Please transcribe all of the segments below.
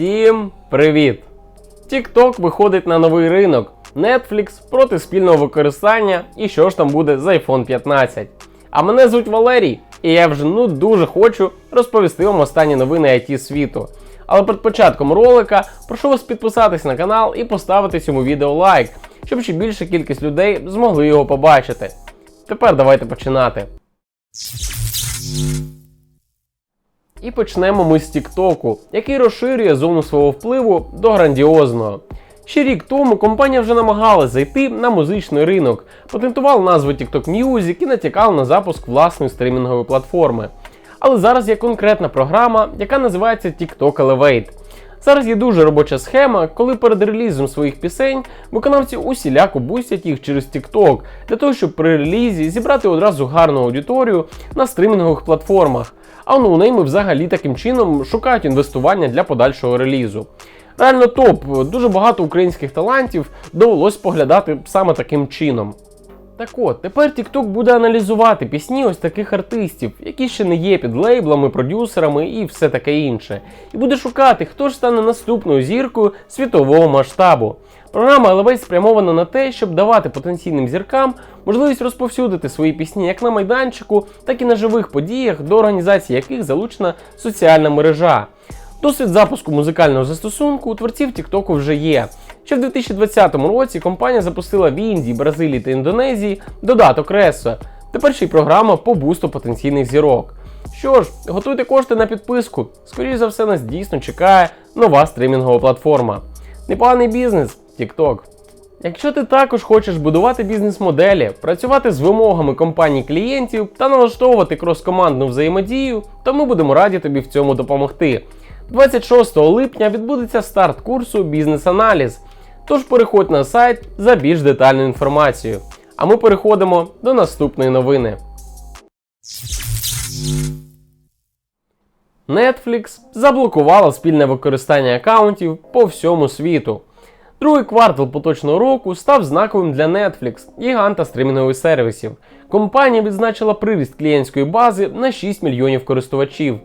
Всім привіт! TikTok виходить на новий ринок. Netflix проти спільного використання і що ж там буде з iPhone 15. А мене звуть Валерій, і я вже ну дуже хочу розповісти вам останні новини IT світу. Але перед початком ролика прошу вас підписатись на канал і поставити цьому відео лайк, щоб ще більша кількість людей змогли його побачити. Тепер давайте починати. І почнемо ми з Тіктоку, який розширює зону свого впливу до грандіозного. Ще рік тому компанія вже намагалась зайти на музичний ринок, патентувала назву TikTok Music і натякала на запуск власної стрімінгової платформи. Але зараз є конкретна програма, яка називається TikTok Elevate. Зараз є дуже робоча схема, коли перед релізом своїх пісень виконавці усіляко бустять їх через TikTok, для того, щоб при релізі зібрати одразу гарну аудиторію на стримінгових платформах. А ноунейми взагалі таким чином шукають інвестування для подальшого релізу. Реально топ, дуже багато українських талантів довелось поглядати саме таким чином. Так от, тепер TikTok буде аналізувати пісні ось таких артистів, які ще не є під лейблами, продюсерами і все таке інше, і буде шукати, хто ж стане наступною зіркою світового масштабу. Програма Elevate спрямована на те, щоб давати потенційним зіркам можливість розповсюдити свої пісні як на майданчику, так і на живих подіях, до організації яких залучена соціальна мережа. Досвід запуску музикального застосунку у творців TikTok вже є. Ще в 2020 році компанія запустила в Індії, Бразилії та Індонезії додаток Ресо. Тепер ще й програма по бусту потенційних зірок. Що ж, готуйте кошти на підписку. Скоріше за все, нас дійсно чекає нова стримінгова платформа. Непоганий бізнес TikTok. Якщо ти також хочеш будувати бізнес-моделі, працювати з вимогами компаній клієнтів та налаштовувати крос-командну взаємодію, то ми будемо раді тобі в цьому допомогти. 26 липня відбудеться старт курсу Бізнес-аналіз. Тож переходь на сайт за більш детальною інформацією. А ми переходимо до наступної новини. Netflix заблокувала спільне використання аккаунтів по всьому світу. Другий квартал поточного року став знаковим для Netflix, гіганта стрімінгових сервісів. Компанія відзначила приріст клієнтської бази на 6 мільйонів користувачів.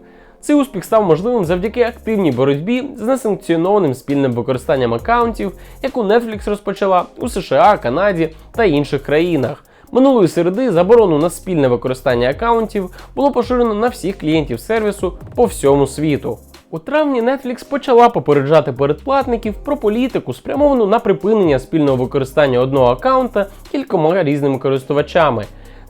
Цей успіх став можливим завдяки активній боротьбі з несанкціонованим спільним використанням аккаунтів, яку Netflix розпочала у США, Канаді та інших країнах. Минулої середи заборону на спільне використання аккаунтів було поширено на всіх клієнтів сервісу по всьому світу. У травні Netflix почала попереджати передплатників про політику, спрямовану на припинення спільного використання одного аккаунта кількома різними користувачами.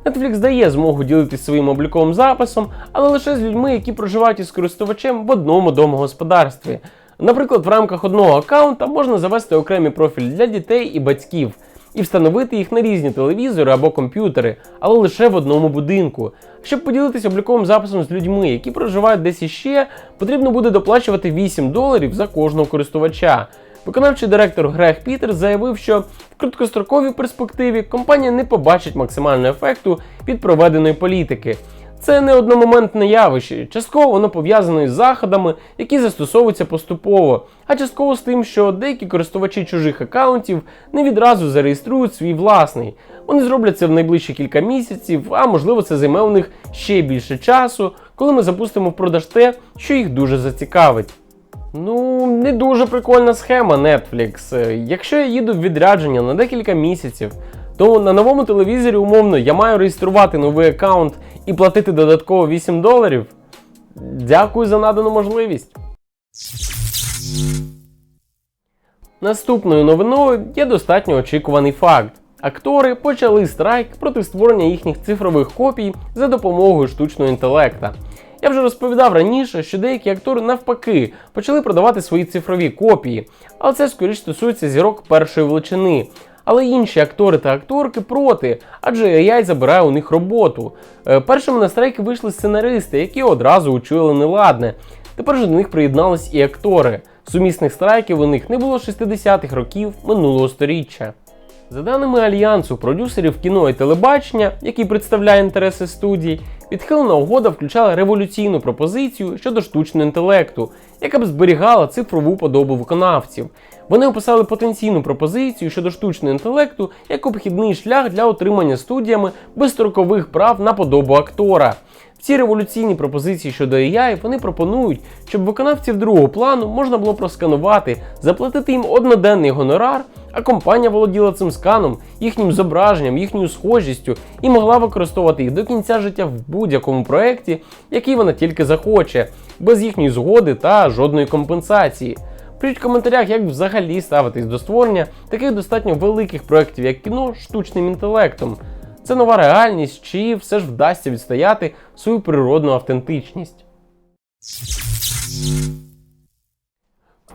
Netflix дає змогу ділитися своїм обліковим записом, але лише з людьми, які проживають із користувачем в одному домогосподарстві. Наприклад, в рамках одного аккаунта можна завести окремий профіль для дітей і батьків і встановити їх на різні телевізори або комп'ютери, але лише в одному будинку. Щоб поділитися обліковим записом з людьми, які проживають десь іще, потрібно буде доплачувати 8 доларів за кожного користувача. Виконавчий директор Грег Пітер заявив, що в короткостроковій перспективі компанія не побачить максимального ефекту від проведеної політики. Це не одномоментне явище, частково воно пов'язано із заходами, які застосовуються поступово, а частково з тим, що деякі користувачі чужих аккаунтів не відразу зареєструють свій власний. Вони зроблять це в найближчі кілька місяців, а можливо це займе у них ще більше часу, коли ми запустимо в продаж те, що їх дуже зацікавить. Ну, не дуже прикольна схема Netflix. Е, Якщо я їду в відрядження на декілька місяців, то на новому телевізорі, умовно, я маю реєструвати новий аккаунт і платити додатково 8 доларів. Дякую за надану можливість. Наступною новиною є достатньо очікуваний факт. Актори почали страйк проти створення їхніх цифрових копій за допомогою штучного інтелекта. Я вже розповідав раніше, що деякі актори навпаки почали продавати свої цифрові копії, але це скоріш стосується зірок першої величини. Але інші актори та акторки проти, адже AI забирає у них роботу. Е, Першими на страйки вийшли сценаристи, які одразу учуяли неладне. Тепер же до них приєднались і актори. Сумісних страйків у них не було 60-х років минулого сторіччя. За даними альянсу продюсерів кіно і телебачення, який представляє інтереси студій, відхилена угода включала революційну пропозицію щодо штучного інтелекту, яка б зберігала цифрову подобу виконавців. Вони описали потенційну пропозицію щодо штучного інтелекту як обхідний шлях для отримання студіями безстрокових прав на подобу актора. В ці революційні пропозиції щодо AI вони пропонують, щоб виконавців другого плану можна було просканувати, заплатити їм одноденний гонорар, а компанія володіла цим сканом, їхнім зображенням, їхньою схожістю і могла використовувати їх до кінця життя в будь-якому проєкті, який вона тільки захоче, без їхньої згоди та жодної компенсації. Пишіть в коментарях, як взагалі ставитись до створення таких достатньо великих проєктів, як кіно, штучним інтелектом. Це нова реальність, чи все ж вдасться відстояти свою природну автентичність.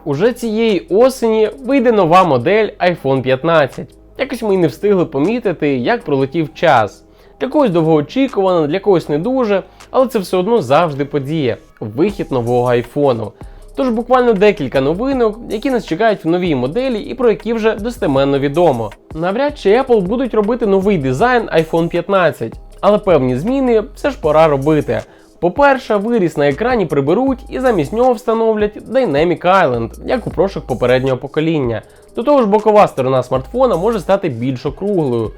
Уже цієї осені вийде нова модель iPhone 15. Якось ми не встигли помітити, як пролетів час. Для когось довгоочікувано, для когось не дуже, але це все одно завжди подія вихід нового айфону. Тож буквально декілька новинок, які нас чекають в новій моделі і про які вже достеменно відомо. Навряд чи Apple будуть робити новий дизайн iPhone 15, але певні зміни все ж пора робити. По-перше, виріс на екрані приберуть і замість нього встановлять Dynamic Island, як у прошок попереднього покоління. До того ж, бокова сторона смартфона може стати більш округлою.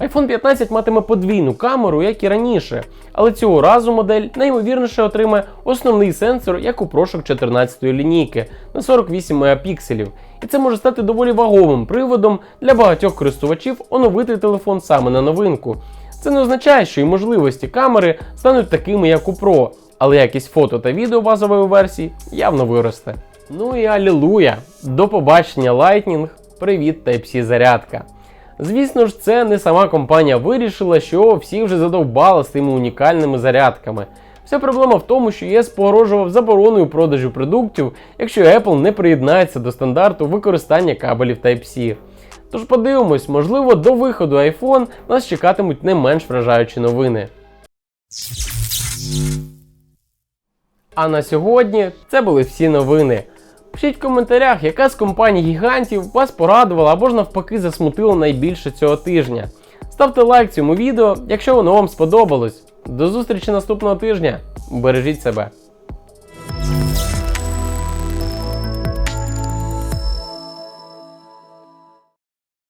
iPhone 15 матиме подвійну камеру, як і раніше, але цього разу модель найімовірніше отримає основний сенсор, як у прошок 14-ї лінійки на 48 мегапікселів. І це може стати доволі ваговим приводом для багатьох користувачів оновити телефон саме на новинку. Це не означає, що і можливості камери стануть такими, як у Pro, але якість фото та відео базової версії явно виросте. Ну і алілуя! До побачення Lightning, привіт Type-C зарядка. Звісно ж, це не сама компанія вирішила, що всі вже задовбали з тими унікальними зарядками. Вся проблема в тому, що ЄС погрожував забороною продажу продуктів, якщо Apple не приєднається до стандарту використання кабелів Type-C. Тож подивимось, можливо, до виходу iPhone нас чекатимуть не менш вражаючі новини. А на сьогодні це були всі новини. Пишіть в коментарях, яка з компаній гігантів вас порадувала або ж навпаки засмутила найбільше цього тижня. Ставте лайк цьому відео, якщо воно вам сподобалось. До зустрічі наступного тижня. Бережіть себе.